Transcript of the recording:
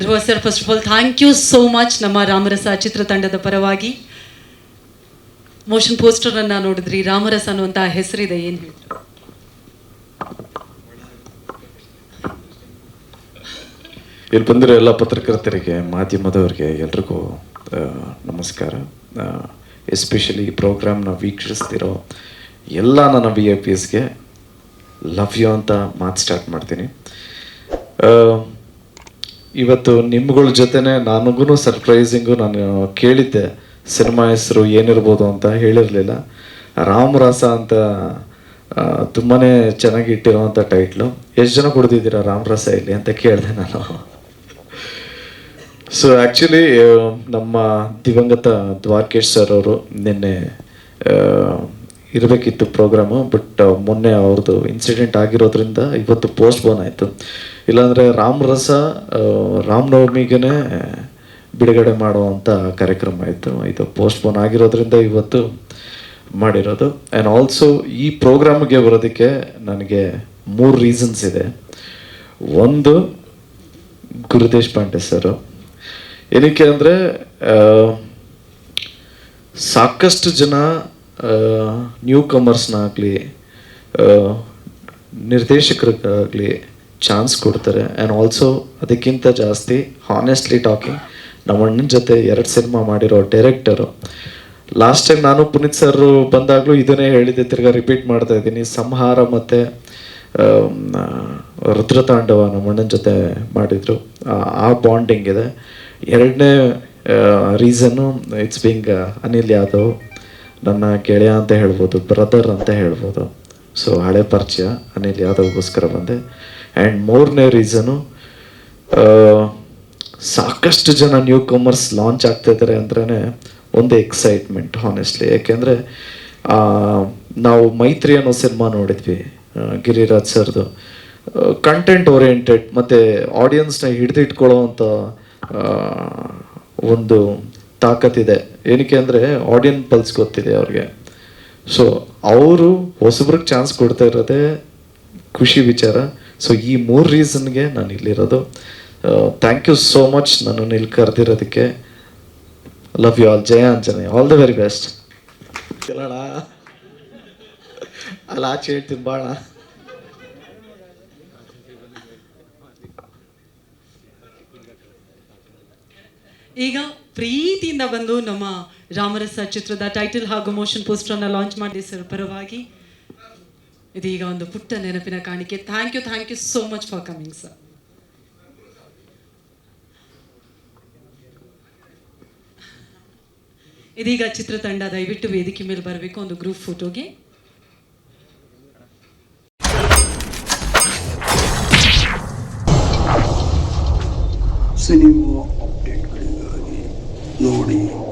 Dhruva sir first of all thank you so much ನಮ್ಮ ರಾಮರಸ ಚಿತ್ರತಂಡದ ಪರವಾಗಿ. Motion poster ಅನ್ನ ನೋಡಿದ್ರಿ, ರಾಮರಸ ಅನ್ನುವಂತಹ ಹೆಸರಿದೆ, ಏನ್ ಹೇಳಿದ್ರು ಇಲ್ಲಿ ಬಂದಿರೋ ಎಲ್ಲ ಪತ್ರಕರ್ತರಿಗೆ, ಮಾಧ್ಯಮದವರಿಗೆ ಎಲ್ರಿಗೂ ನಮಸ್ಕಾರ. ಎಸ್ಪೆಷಲಿ ಈ ಪ್ರೋಗ್ರಾಮ್ನ ವೀಕ್ಷಿಸ್ತಿರೋ ಎಲ್ಲ ನನ್ನ ವಿ ಐ ಪಿಸ್ಗೆ ಲವ್ ಯು ಅಂತ ಮಾತು ಸ್ಟಾರ್ಟ್ ಮಾಡ್ತೀನಿ. ಇವತ್ತು ನಿಮ್ಗಳ ಜೊತೆನೆ ನನಗೂ ಸರ್ಪ್ರೈಸಿಂಗು ನಾನು ಕೇಳಿದ್ದೆ, ಸಿನಿಮಾ ಹೆಸರು ಏನಿರ್ಬೋದು ಅಂತ ಹೇಳಿರಲಿಲ್ಲ. ರಾಮರಸ ಅಂತ ತುಂಬಾ ಚೆನ್ನಾಗಿ ಇಟ್ಟಿರುವಂಥ ಟೈಟ್ಲು ಎಷ್ಟು ಜನ ಕೊಡ್ತಿದ್ದೀರಾ ರಾಮರಸ ಇಲ್ಲಿ ಅಂತ ಕೇಳಿದೆ ನಾನು. ಸೊ ಆ್ಯಕ್ಚುಲಿ ನಮ್ಮ ದಿವಂಗತ ದ್ವಾರಕೇಶ್ ಸರ್ ಅವರು ನಿನ್ನೆ ಇರಬೇಕಿತ್ತು ಪ್ರೋಗ್ರಾಮು ಬಟ್ ಮೊನ್ನೆ ಅವ್ರದ್ದು ಇನ್ಸಿಡೆಂಟ್ ಆಗಿರೋದ್ರಿಂದ ಇವತ್ತು ಪೋಸ್ಟ್ ಬೋನ್ ಆಯಿತು. ಇಲ್ಲಾಂದರೆ ರಾಮರಸ ರಾಮನವಮಿಗೆ ಬಿಡುಗಡೆ ಮಾಡುವಂಥ ಕಾರ್ಯಕ್ರಮ ಆಯಿತು ಇದು ಪೋಸ್ಟ್ ಬೋನ್ ಆಗಿರೋದ್ರಿಂದ ಇವತ್ತು ಮಾಡಿರೋದು. ಆ್ಯಂಡ್ ಆಲ್ಸೋ ಈ ಪ್ರೋಗ್ರಾಮ್ಗೆ ಬರೋದಕ್ಕೆ ನನಗೆ ಮೂರು ರೀಸನ್ಸ್ ಇದೆ. ಒಂದು ಗುರುದೇಶ್ ಪಾಂಡೆ ಸರ್. ಏನಕ್ಕೆ ಅಂದರೆ ಸಾಕಷ್ಟು ಜನ ನ್ಯೂ ಕಮರ್ಸ್ನಾಗಲಿ ನಿರ್ದೇಶಕರಿಗಾಗಲಿ ಚಾನ್ಸ್ ಕೊಡ್ತಾರೆ. ಆ್ಯಂಡ್ ಆಲ್ಸೋ ಅದಕ್ಕಿಂತ ಜಾಸ್ತಿ ಹಾನೆಸ್ಟ್ಲಿ ಟಾಕಿಂಗ್ ನಮ್ಮ ಅಣ್ಣನ ಜೊತೆ ಎರಡು ಸಿನಿಮಾ ಮಾಡಿರೋ ಡೈರೆಕ್ಟರು ಲಾಸ್ಟ್ ಟೈಮ್ ನಾನು ಪುನೀತ್ ಸರ್ ಬಂದಾಗಲೂ ಇದನ್ನೇ ಹೇಳಿದ್ದೆ, ತಿರ್ಗಾ ರಿಪೀಟ್ ಮಾಡ್ತಾ ಇದ್ದೀನಿ. ಸಂಹಾರ ಮತ್ತು ರುದ್ರತಾಂಡವ ನಮ್ಮ ಅಣ್ಣನ ಜೊತೆ ಮಾಡಿದರು. ಆ ಬಾಂಡಿಂಗ್ ಇದೆ. ಎರಡನೇ reason it's being Anil Yadav ನನ್ನ ಗೆಳೆಯ ಅಂತ ಹೇಳ್ಬೋದು ಬ್ರದರ್ ಅಂತ ಹೇಳ್ಬೋದು. ಸೊ ಹಳೆ ಪರಿಚಯ, ಅನಿಲ್ ಯಾದವ್ಗೋಸ್ಕರ ಬಂದೆ. ಆ್ಯಂಡ್ ಮೂರನೇ ರೀಸನು ಸಾಕಷ್ಟು ಜನ ನ್ಯೂ ಕಾಮರ್ಸ್ ಲಾಂಚ್ ಆಗ್ತಾ ಇದ್ದಾರೆ ಅಂದ್ರೇ ಒಂದು ಎಕ್ಸೈಟ್ಮೆಂಟ್ ಹಾನೆಸ್ಟ್ಲಿ ಯಾಕೆಂದರೆ ನಾವು ಮೈತ್ರಿ ಅನ್ನೋ ಸಿನಿಮಾ ನೋಡಿದ್ವಿ ಗಿರಿರಾಜ್ ಸರ್ದು. ಕಂಟೆಂಟ್ ಓರಿಯೆಂಟೆಡ್ ಮತ್ತು ಆಡಿಯನ್ಸ್ನ ಹಿಡಿದಿಟ್ಕೊಳ್ಳೋವಂಥ ಒಂದು ತಾಕತ್ತಿದೆ. ಏನಕ್ಕೆ ಅಂದರೆ ಆಡಿಯನ್ ಪಲ್ಸ್ ಗೊತ್ತಿದೆ ಅವ್ರಿಗೆ. ಸೊ ಅವರು ಹೊಸಬ್ರಿಗೆ ಚಾನ್ಸ್ ಕೊಡ್ತಾ ಇರೋದೇ ಖುಷಿ ವಿಚಾರ. ಸೊ ಈ ಮೂರು ರೀಸನ್ಗೆ ನಾನು ಇಲ್ಲಿರೋದು. ಥ್ಯಾಂಕ್ ಯು ಸೋ ಮಚ್ ನನ್ನನ್ನು ಇಲ್ಲಿ ಕರೆದಿರೋದಕ್ಕೆ. Love you all Jaya Anjane all the very best ಅಲ್ಲ, ಆಚೆ ಹೇಳ್ತೀನಿ ಬಾಳ ಈಗ ಪ್ರೀತಿಯಿಂದ ಬಂದು ನಮ್ಮ ರಾಮರಸ ಚಿತ್ರದ ಟೈಟಲ್ ಹಾಗೂ ಮೋಷನ್ ಪೋಸ್ಟರ್ ಅನ್ನ ಲಾಂಚ್ ಮಾಡಿ ಸರ್ ಪರವಾಗಿ ಇದೀಗ ಒಂದು ಪುಟ್ಟ ನೆನಪಿನ ಕಾಣಿಕೆ. Thank you thank you so much for coming sir ಇದೀಗ ಚಿತ್ರತಂಡ ದಯವಿಟ್ಟು ವೇದಿಕೆ ಮೇಲೆ ಬರಬೇಕು, ಒಂದು ಗ್ರೂಪ್ ಫೋಟೋಗೆ ಸೊ ನೀವು Morty.